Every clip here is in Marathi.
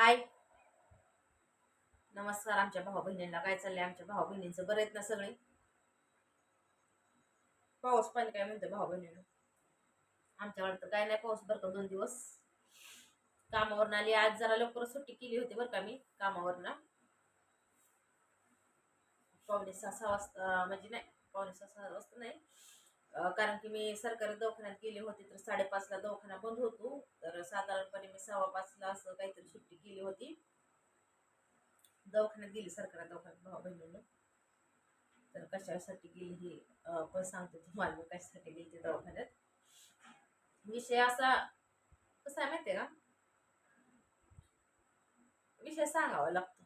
हाय. नमस्कार आमच्या भाऊ बहिणींना काय चाललंय? आमच्या भाऊ बहिणींचं बरं आहेत ना सगळे? पाऊस पाणी काय म्हणते भाऊ बहिणीनं? आमच्याकडे तर काय नाही पाऊस बरं का दोन दिवस. कामावरून आली आज जरा लवकर सुट्टी केली होती बरं का मी कामावरनं. पावणे सहा सहा वाजता म्हणजे नाही पावणे सहा सहा वाजता नाही. कारण की मी सरकारी दवाखान्यात गेले होते तर साडेपाचला दवाखाना बंद होतो. साधारणपणे मी सव्वा पाचला असं काहीतरी सुट्टी केली होती. दवाखान्यात गेली सरकार दवाखान्यात भाऊ बहिणीनं. तर कशासाठी गेली ही पण सांगते तुम्हाला मी कशासाठी गेली ते दवाखान्यात. विषय असा कसा आहे माहिती का? विषय सांगावा लागतो.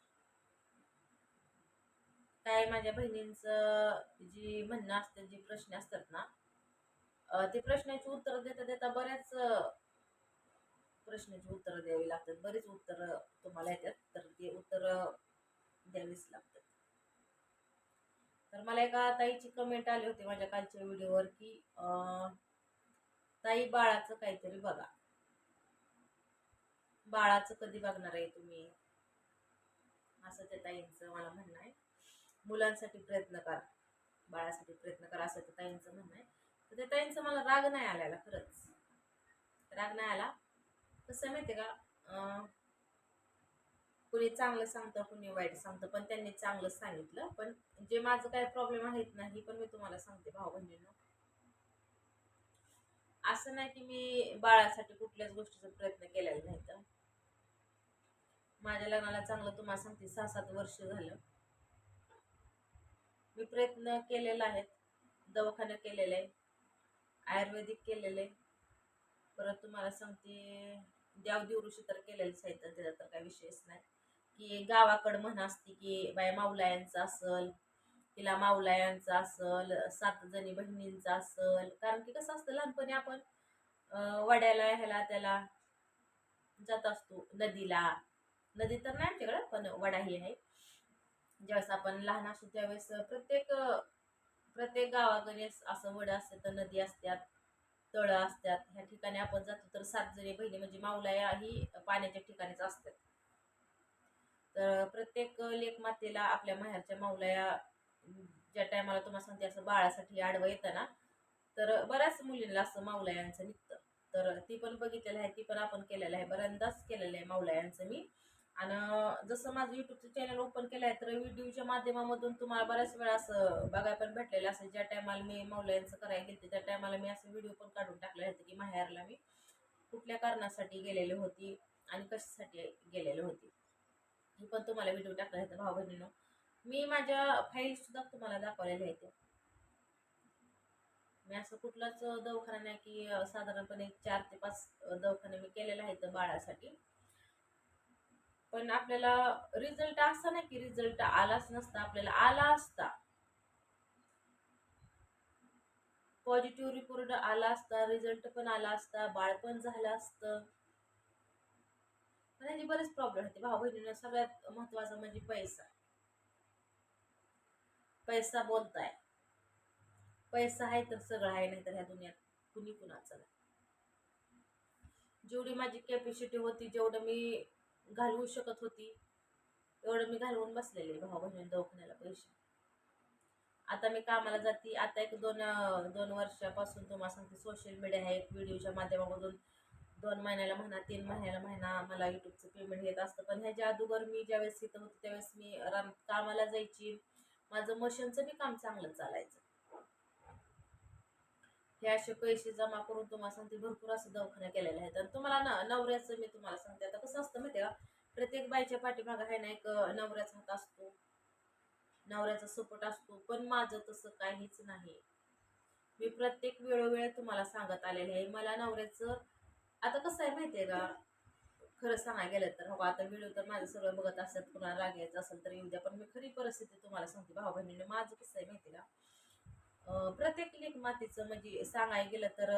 काय माझ्या बहिणींचं जी म्हणणं असतं जे प्रश्न असतात ना ते प्रश्नाची उत्तर देता देता बऱ्याच प्रश्नाची उत्तरं द्यावी लागतात. बरीच उत्तरं तुम्हाला येतात. तर ते उत्तरं द्यावीच लागतात. तर मला एका ताईची कमेंट आली होती माझ्या कालच्या व्हिडिओवर की अं, ताई बाळाचं काहीतरी बघा. बाळाचं कधी बघणार आहे तुम्ही? असं त्या ताईंचं मला म्हणणं आहे. मुलांसाठी प्रयत्न करा. बाळासाठी प्रयत्न करा असं त्या ताईंचं म्हणणं आहे. तर त्या ताईंचं मला राग नाही आलेला खरंच. राग नाही आला. कसं माहिती आहे का? कुणी चांगलं सांगतं कुणी वाईट सांगतं पण त्यांनी चांगलं सांगितलं. पण जे माझं काय प्रॉब्लेम आहेत नाही पण मी तुम्हाला सांगते भाऊ बहिणींनो. असं नाही की मी बाळासाठी कुठल्याच गोष्टीचा प्रयत्न केलेला नाही तर. माझ्या लग्नाला चांगलं तुम्हाला सांगते सहा सात वर्ष झालं. मी प्रयत्न केलेला आहेत दवाखाना केलेला आहे. आयुर्वेदिक केलेलं आहे. परत तुम्हाला सांगते देवदेव ऋषी तर केलेलंच आहे तर त्याचा तर काही विषयच नाही. की गावाकडं म्हण असते की बाय माऊलायांचं असल तिला माऊलायांचं असल सात जणी बहिणींचं असल. कारण की कसं असतं लहानपणी आपण वड्याला ह्याला त्याला जात असतो नदीला. नदी तर नाही आमच्याकडं पण वडा ही आहे. ज्यावेळेस आपण लहान असतो त्यावेळेस प्रत्येक प्रत्येक गावाकडे असं वड असते तर नदी असतात. तळं असतात ह्या ठिकाणी आपण जातो तर सात जणी बहिणी म्हणजे माऊलाया ही पाण्याच्या ठिकाणीच असतात. तर प्रत्येक लेख मातेला आपल्या माहेरच्या माऊलाया ज्या टायमाला तुम्हाला सांगते असं बाळासाठी आडवं येतं ना तर बऱ्याच मुलींना असं माऊलायांचं निघतं. तर ती पण बघितलेलं आहे ती पण आपण केलेलं आहे बऱ्यांदाच केलेलं आहे माऊलायांचं मी. आणि जसं माझं यूट्यूबचं चॅनल ओपन केलं आहे तर व्हिडिओच्या माध्यमामधून तुम्हाला बऱ्याच वेळा असं बघायला पण भेटलेलं असं. ज्या टायमाला मी मौल्यांचं करायला गेले त्या टायमाला मी असं व्हिडिओ पण काढून टाकले होते की माहेरला मी कुठल्या कारणासाठी गेलेली होती आणि कशासाठी गेलेली होती. हे पण तुम्हाला व्हिडिओ टाकला आहे भाऊ बहिणीनं मी माझ्या फाईलसुद्धा तुम्हाला दाखवलेल्या आहेत. मी असं कुठलाच दवाखाना नाही की साधारणपणे चार ते पाच दवाखाने मी केलेला आहेत बाळासाठी. पण आपल्याला रिझल्ट असा नाही की रिझल्ट आलाच नसता आपल्याला आला असता. पॉझिटिव्ह रिपोर्ट आला असता रिझल्ट पण आला असता बाळ पण झालं असतं. पण बरेच प्रॉब्लेम होते. भाऊ बहिणीला सगळ्यात महत्त्वाचा म्हणजे पैसा. पैसा बोलताय. पैसा आहे तर सगळं आहे नाही तर ह्या दुनियात कुणी कुणाचं नाही. जेवढी माझी कॅपॅसिटी होती जेवढं मी घालवू शकत होती. एवढं मी घालवून बसलेले भाऊ बहिणी दवाखान्याला पैसे. आता मी कामाला जाते. आता एक दोन दोन वर्षापासून तुम्हाला सांगते सोशल मीडिया आहे एक व्हिडिओच्या माध्यमामधून दोन महिन्याला म्हणा तीन महिन्याला महिना मला यूट्यूबचं पेमेंट येत असतं. पण ह्याच्या अगोदर मी ज्यावेळेस इथं होते त्यावेळेस मी रान कामाला जायची. माझं मशीनचं बी काम चांगलं चालायचं. हे असे पैसे जमा करून तुम्हाला सांगते भरपूर असं दवाखाना केलेले आहेत. आणि तुम्हाला ना नवऱ्याचं मी तुम्हाला सांगते. आता कसं असतं माहिती आहे का? प्रत्येक बाईच्या पाठीमागं आहे ना एक नवऱ्याचा हात असतो. नवऱ्याचा सपोर्ट असतो. पण माझं तसं काहीच नाही. मी प्रत्येक वेळोवेळी तुम्हाला सांगत आलेले आहे. मला नवऱ्याचं आता कसं आहे माहिती आहे का? खरं सांगायला गेलं तर हो आता व्हिडिओ तर माझं सगळं बघत असतात. कुणाला रागायचं असेल तर येऊ द्या. पण मी खरी परिस्थिती तुम्हाला सांगते. भाऊ बहिणीने माझं कसं आहे माहिती आहे का? प्रत्येक लेख मातीचं म्हणजे सांगायला गेलं तर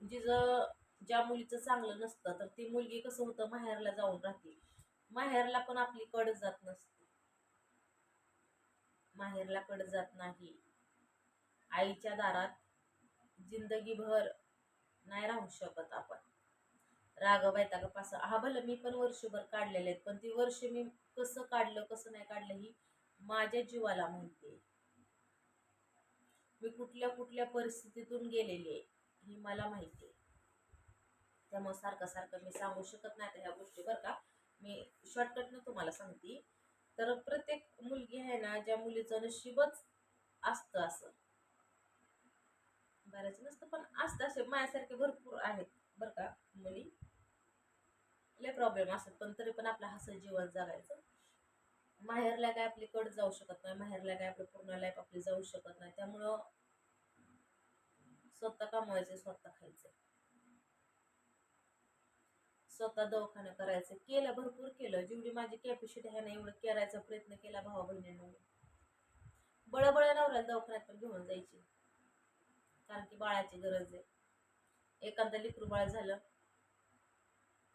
जिचं म्हणजे ज्या मुलीचं चांगलं नसतं तर ती मुलगी कसं होतं माहेरला जाऊन राहते. माहेरला पण आपली कड जात नसते. माहेरला कड जात नाही. आईच्या दारात जिंदगीभर नाही राहू शकत आपण. राग वैताग पास हा भलं मी पण वर्षभर काढलेले आहेत पण ती वर्ष मी कसं काढलं कसं नाही काढलं ही माझ्या जीवाला माहिती आहे मी कुठल्या कुठल्या परिस्थितीतून गेलेली आहे ही मला माहिती आहे. त्यामुळे सारखं सारखं मी सांगू शकत नाही ह्या गोष्टी बरं का. मी शॉर्टकटनं तुम्हाला सांगते. तर प्रत्येक मुलगी आहे ना ज्या मुलीचं नशीबच असतं असं. बऱ्याच नसतं पण असतं असे माझ्यासारखे भरपूर आहेत बरं का मुली. लय प्रॉब्लेम असतात पण तरी पण आपलं हसं जीवन जगायचं. माहेरला काय आपली कट जाऊ शकत नाही माहेरला काय आपलं पूर्ण लाईफ आपली जाऊ शकत नाही. त्यामुळं स्वतः कमवायचे स्वतः खायचे. स्वतः दवाखाना करायचं. केलं भरपूर केलं. जेवढी माझी कॅपॅसिटी आहे ना एवढं करायचा प्रयत्न केला भावा बहिणींना. बळबळ नवऱ्याला दवाखान्यात पण घेऊन जायची. कारण की बाळाची गरज आहे. एखादं लिकरू बाळ झालं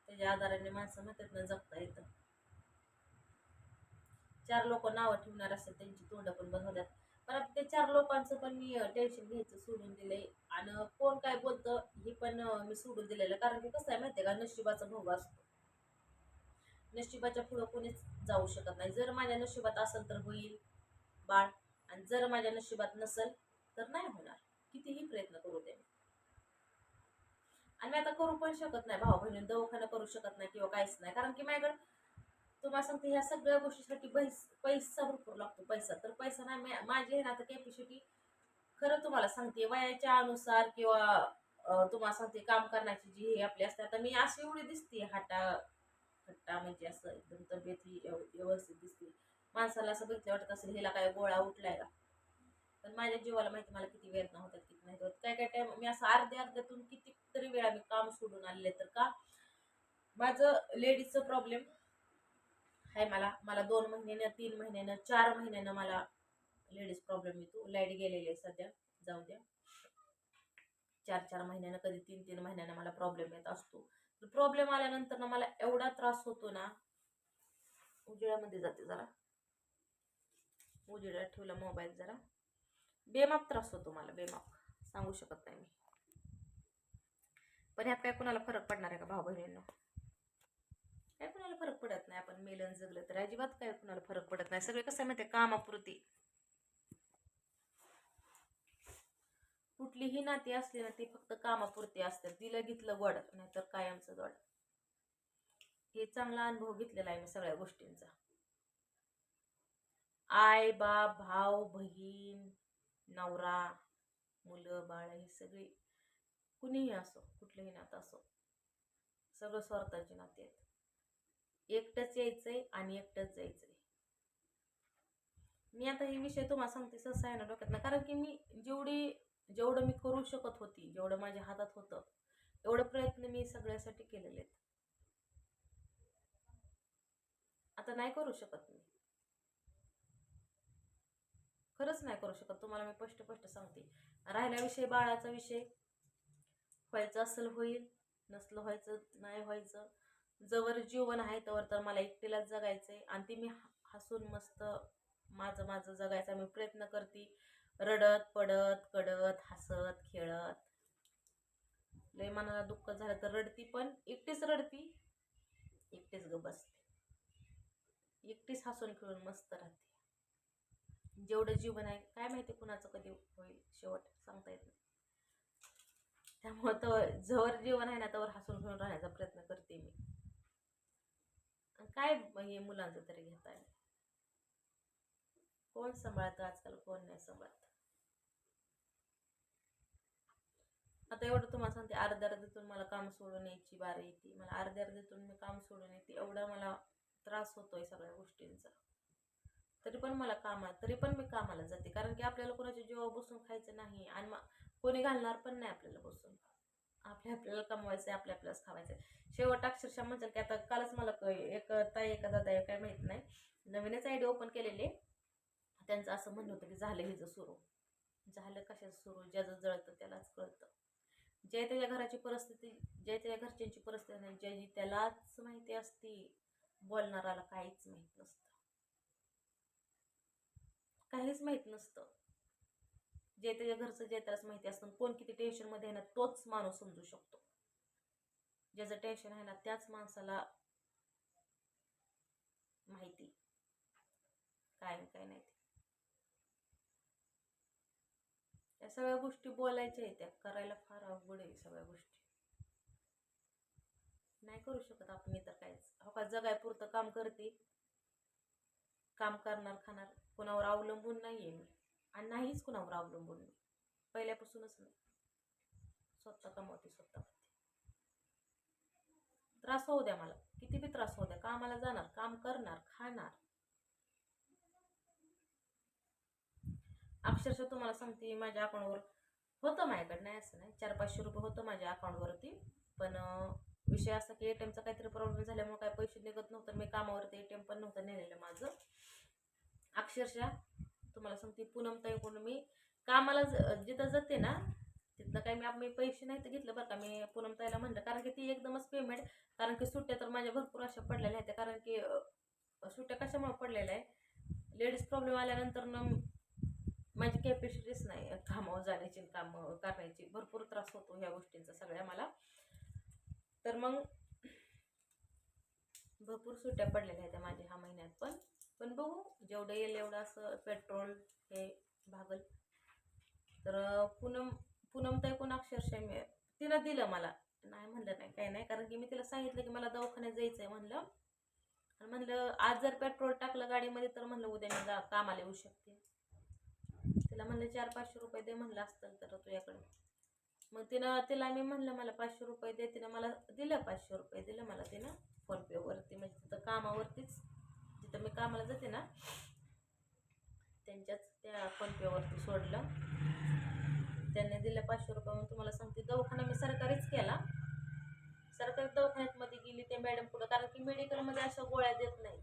त्याच्या आधाराने माणसं म्हणतात ना जगता येतं. चार लोक नावं ठेवणार असतात त्यांची तोंड पण बंद होतात पण आता त्या चार लोकांचं पण मी टेन्शन घ्यायचं सोडून दिलंय. आणि कोण काय बोलतं हे पण मी सोडून दिलेलं. कारण की कसं आहे माहितीये का नशिबाचा भाऊ असतो. नशिबाच्या पुढं कोणीच जाऊ शकत नाही. जर माझ्या नशिबात असेल तर होईल बाळ. आणि जर माझ्या नशिबात नसेल तर नाही होणार. कितीही प्रयत्न करू दे. आणि मी आता करू पण शकत नाही. भाऊ बहिणी दवाखाना करू शकत नाही किंवा काहीच नाही. कारण की माझ्याकडे तुम्हाला सांगते ह्या सगळ्या गोष्टीसाठी पैस पैसा भरपूर लागतो पैसा. तर पैसा नाही माझी आहे ना आता कॅपॅसिटी खरं तुम्हाला सांगते वयाच्या अनुसार किंवा तुम्हाला सांगते काम करण्याची जी हे आपली असते आता मी अशी एवढी दिसते हाटा हट्टा म्हणजे असं एकदम तब्येत ही व्यवस्थित दिसते. माणसाला असं बघितलं वाटत असेल हिला काय गोळा उठलाय का पण माझ्या जीवाला माहिती मला किती वेदना होतात किती नाही होत. काय काय टाइम मी असं अर्ध्या अर्ध्यातून कितीतरी वेळा मी काम सोडून आलेले तर का? माझं लेडीजचं प्रॉब्लेम आहे मला मला दोन महिन्यानं तीन महिन्यानं चार महिन्यानं मला लेडीज प्रॉब्लेम येतो. लाइट गेलेली आहे सध्या. जाऊ द्या. चार चार महिन्यानं कधी तीन तीन महिन्यानं मला प्रॉब्लेम येत असतो. प्रॉब्लेम आल्यानंतर ना मला एवढा त्रास होतो ना उजेडामध्ये जाते जरा. उजेडात ठेवला मोबाईल जरा. बेमाप त्रास होतो मला बेमाप. सांगू शकत नाही मी. पण ह्यात काय कुणाला फरक पडणार आहे का भाऊ बहिणींना काय कुणाला फरक पडत नाही? आपण मेलन जगलं तर अजिबात काय कुणाला फरक पडत नाही? सगळे कसं आहे माहिती कामापुरती. कुठलीही नाती असली ना ती फक्त कामापुरती असतात. दिलं घेतलं वड नाहीतर कायमचं वड हे चांगला अनुभव घेतलेला आहे मी सगळ्या गोष्टींचा. आई बाप भाऊ बहीण नवरा मुलं बाळ ही सगळी कुणीही असो कुठलंही नातं असो सगळं स्वार्थाची नाती आहेत. एकटंच यायचंय आणि एकटंच जायचंय. मी आता हे विषय तुम्हाला सांगते सहसा आहे ना डोक्यात ना कारण की मी जेवढी जेवढं मी करू शकत होती जेवढं माझ्या हातात होतं एवढे प्रयत्न मी सगळ्यासाठी केलेले आहेत. आता नाही करू शकत मी. खरंच नाही करू शकत. तुम्हाला मी स्पष्ट स्पष्ट सांगते. राहिला विषय बाळाचा विषय व्हायचं असेल होईल नसलं व्हायचं नाही व्हायचं जवळ जीवन आहे तवर तर मला एकटीलाच जगायचं आहे आणि ते मी हसून मस्त माझं माझं जगायचा मी प्रयत्न करते. रडत पडत कडत हसत खेळत. लय मनाला दुःख झालं तर रडती पण एकटीच रडती एकटीच ग बसते. एकटीच हसून खेळून मस्त राहते. जेवढं जीवन आहे काय माहिती कुणाचं कधी होईल शेवट सांगता येत नाही. त्यामुळं तर जवळ जीवन आहे ना त्यावर हसून खेळून राहण्याचा प्रयत्न करते मी. काय हे मुलांचं तरी घेताय कोण सांभाळतं आजकाल कोण नाही सांभाळत? आता एवढं तुम्हाला सांगते अर्ध्या अर्ध्यातून मला काम सोडून यायची बारी येते. मला अर्ध्या अर्ध्यातून मी काम सोडून येते. एवढा मला त्रास होतोय सगळ्या गोष्टींचा. तरी पण मला कामा तरी पण मी कामाला जाते. कारण की आपल्याला कोणाच्या जीवावर बसून खायचं नाही आणि मग कोणी घालणार पण नाही आपल्याला बसून. आपल्या आपल्याला कमवायचं आहे आपल्या आपल्यालाच खावायचं आहे शेवट अक्षरशः म्हणतात की आता कालच मला क- एक ताई एका दादा काय माहीत नाही. नवीनच आयडिया ओपन केलेले. त्यांचं असं म्हणणं होतं की झालं हिचं सुरू. झालं कशाचं सुरू? ज्याचं जळतं त्यालाच कळतं. ज्या त्याच्या घराची परिस्थिती ज्या त्याच्या घरच्यांची परिस्थिती नाही ज्याची त्यालाच माहिती असते बोलणाराला काहीच माहीत नसतं. काहीच माहीत नसतं. जे त्याच्या घरचं जे त्यालाच माहिती असतं कोण किती टेन्शनमध्ये आहे ना तोच माणूस समजू शकतो. ज्याचं टेन्शन आहे ना त्याच माणसाला माहिती. काय काय नाही ते. या सगळ्या गोष्टी बोलायच्या आहेत त्या. करायला फार अवघड आहे सगळ्या गोष्टी. नाही करू शकत आपण इतर काहीच. हो का जगायपुरतं काम करते. काम करणार खाणार कोणावर अवलंबून नाहीये मी. आणि नाहीच कुणावर अवलंबून मी पहिल्यापासूनच नाही. स्वतः कमवते स्वतः त्रास होऊ द्या मला. किती बी त्रास होऊ द्या. कामाला जाणार काम करणार खाणार. अक्षरशः तुम्हाला सांगते माझ्या अकाउंटवर होतं माझ्याकडे. नाही असं नाही. चार पाचशे रुपये होतं माझ्या अकाउंटवरती. पण विषय असा की एटीएमचा काहीतरी प्रॉब्लेम झाल्यामुळे काही पैसे निघत नव्हतं. मी कामावरती एटीएम पण नव्हतं नेलेलं माझं. अक्षरशः तुम्हाला सांगते पूनमताई ताईकडून मी कामाला ज- जिथं जाते ना तिथनं काही मी मी पैसे नाही तर घेतलं बरं का. मी पूनम ताईला म्हणलं कारण की ती एकदमच पेमेंट कारण की सुट्ट्या तर माझ्या भरपूर अशा पडलेल्या आहेत. कारण की सुट्ट्या कशामुळे पडलेल्या आहे लेडीज प्रॉब्लेम आल्यानंतर न माझी कॅपॅसिटीच नाही. कामावर जाण्याची कामं करण्याची. भरपूर त्रास होतो ह्या गोष्टींचा सगळ्या मला. तर मग भरपूर सुट्ट्या पडलेल्या आहेत माझ्या ह्या महिन्यात पण. पण बघू जेवढं येईल एवढं असं पेट्रोल हे भागल. तर पूनम पूनम ताई कोण अक्षरशः मी तिनं दिलं मला. नाही म्हणलं नाही काही नाही कारण की मी तिला सांगितलं की मला दवाखान्यात जायचं आहे म्हणलं. आणि म्हणलं आज जर पेट्रोल टाकलं गाडीमध्ये तर म्हणलं उद्या मी जा कामाला येऊ शकते. तिला म्हणलं चार पाचशे रुपये दे म्हणलं असतं तर तुझ्याकडे मग तिनं तिला मी म्हणलं मला पाचशे रुपये दे. तिनं मला दिलं पाचशे रुपये दिलं मला तिनं फोनपेवरती म्हणजे तिथं कामावरतीच. तर मी कामाला जाते ना त्यांच्याच त्या फोनपेवरती सोडलं. त्यांनी दिलं पाचशे रुपये म्हणून तुम्हाला सांगते दवाखाना मी सरकारीच केला. सरकारी दवाखान्यात मध्ये गेली ते मॅडम पुढं कारण की मेडिकलमध्ये अशा गोळ्या देत नाहीत.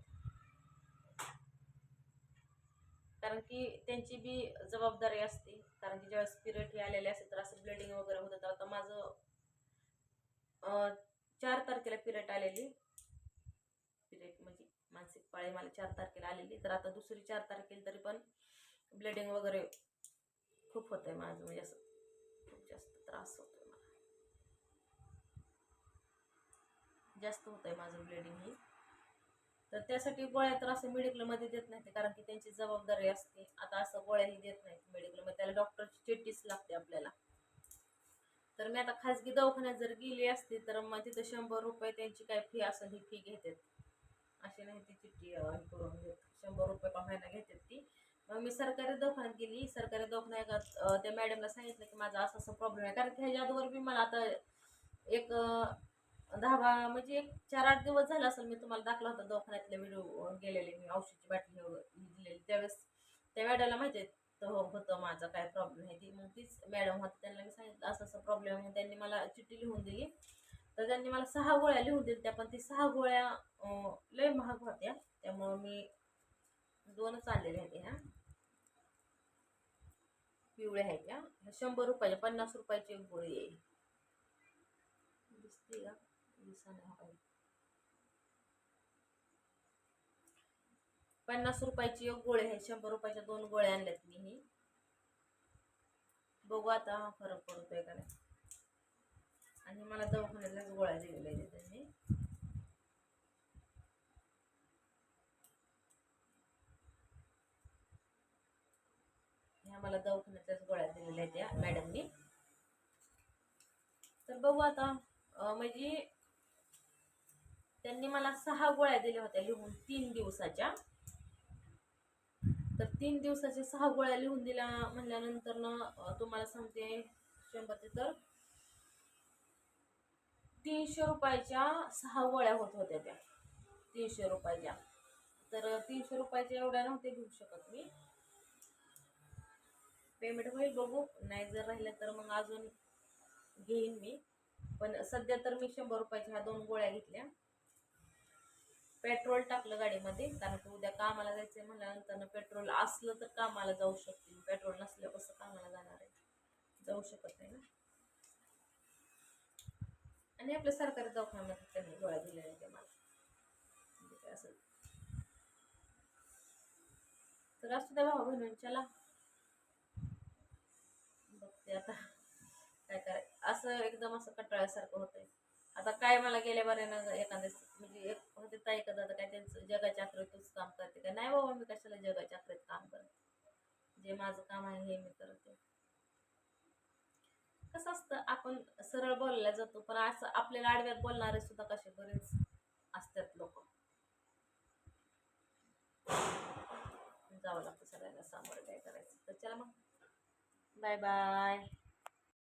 कारण की त्यांची बी जबाबदारी असते कारण की ज्यावेळेस पिरियड हे आलेले असते तर असं ब्लिडिंग वगैरे होतं तर आता माझं चार तारखेला पिरियड आलेली. मानसिक पाळी मला चार तारखेला आलेली तर आता दुसरी चार तारखेला तरी पण ब्लिडिंग वगैरे खूप होत आहे माझं. म्हणजे असं खूप जास्त त्रास होतोय मला. जास्त होत आहे माझं ब्लिडिंग ही. तर त्यासाठी गोळ्या तर असं मेडिकलमध्ये देत नाहीत कारण की त्यांची जबाबदारी असते. आता असं गोळ्याही देत नाहीत मेडिकलमध्ये त्याला डॉक्टरची चिठ्ठीच लागते आपल्याला. तर मी आता खाजगी दवाखान्यात जर गेली असते तर मग तिथं शंभर रुपये त्यांची काय फी असेल ही फी घेतात. अशी नाही ती चिठ्ठी हे करून घेत. शंभर रुपये का महिना घेतात ती. मग मी सरकारी दवाखान्यात गेली. सरकारी दवाखान्यात त्या मॅडमला सांगितलं की माझा असा असा प्रॉब्लेम आहे. कारण की ह्याच्या अगोदर मी मला आता एक दहा म्हणजे एक चार आठ दिवस झाला असेल मी तुम्हाला दाखला होता दवाखान्यातले व्हिडिओ गेलेले. मी औषधची बाटली दिलेली. त्यावेळेस त्या मॅडमला माहिती आहे तर हो होतं माझा काय प्रॉब्लेम आहे ती मग तीच मॅडम होती. त्यांना मी सांगितलं असं असं प्रॉब्लेम आहे. त्यांनी मला चिठ्ठी लिहून दिली. तर त्यांनी मला सहा गोळ्या लिहून दिल्या त्या पण ती सहा गोळ्या लय महाग होत्या. त्यामुळं मी दोनच आणलेल्या आहेत ह्या. पिवळ्या आहेत त्या ह्या शंभर रुपयाच्या पन्नास रुपयाची एक गोळी आहे. दिसते का? दिसायला पन्नास रुपयाची एक गोळी आहे. शंभर रुपयाच्या दोन गोळ्या आणल्यात मी ही. बघू आता हा फरक पडतोय का नाही. आणि मला दवाखान्यातल्याच गोळ्या दिलेल्या आहेत त्यांनी. ह्या मला दवाखान्यातल्याच गोळ्या दिलेल्या आहेत या मॅडमनी. तर बघू आता म्हणजे त्यांनी मला सहा गोळ्या दिल्या होत्या लिहून तीन दिवसाच्या. तर तीन दिवसाच्या सहा गोळ्या लिहून दिल्या म्हणल्यानंतर ना तुम्हाला सांगते शंभरचे तर तीनशे रुपयाच्या सहा गोळ्या होत होत्या त्या. तीनशे रुपयाच्या. तर तीनशे रुपयाच्या एवढ्या नव्हते घेऊ शकत मी. पेमेंट होईल बघू. नाही जर राहिलं तर मग अजून घेईन मी. पण सध्या तर मी शंभर रुपयाच्या ह्या दोन गोळ्या घेतल्या. पेट्रोल टाकलं गाडीमध्ये. कारण की उद्या कामाला जायचंय म्हणल्यानंतर पेट्रोल असलं तर कामाला जाऊ शकते पेट्रोल नसलं कसं कामाला जाणार आहे? जाऊ शकत नाही ना. आणि आपल्या सरकारी दवाखान्यामध्ये त्यांनी गोळ्या दिल्या आहेत मला असं म्हणजे काय तर असू द्या भाऊ बहिणींच्याला बघते आता काय कराय असं एकदम असं कटाळ्यासारखं होतंय. आता काय मला गेल्या बऱ्यानं एखाद्या म्हणजे एक होते ताई का काय त्यांचं जगाच्या आखरीतच काम करते का? नाही बाबा मी कशाला जगाच्या आखरीत काम करते? जे माझं काम आहे हे मी करते. कसं असतं आपण सरळ बोलल्या जातो पण असं आपल्याला आडव्यात बोलणारे सुद्धा कसे बरेच असतात लोक. जावं लागतं सगळ्यांना सामोरं काय करायचं. तर चला मग. Bye bye.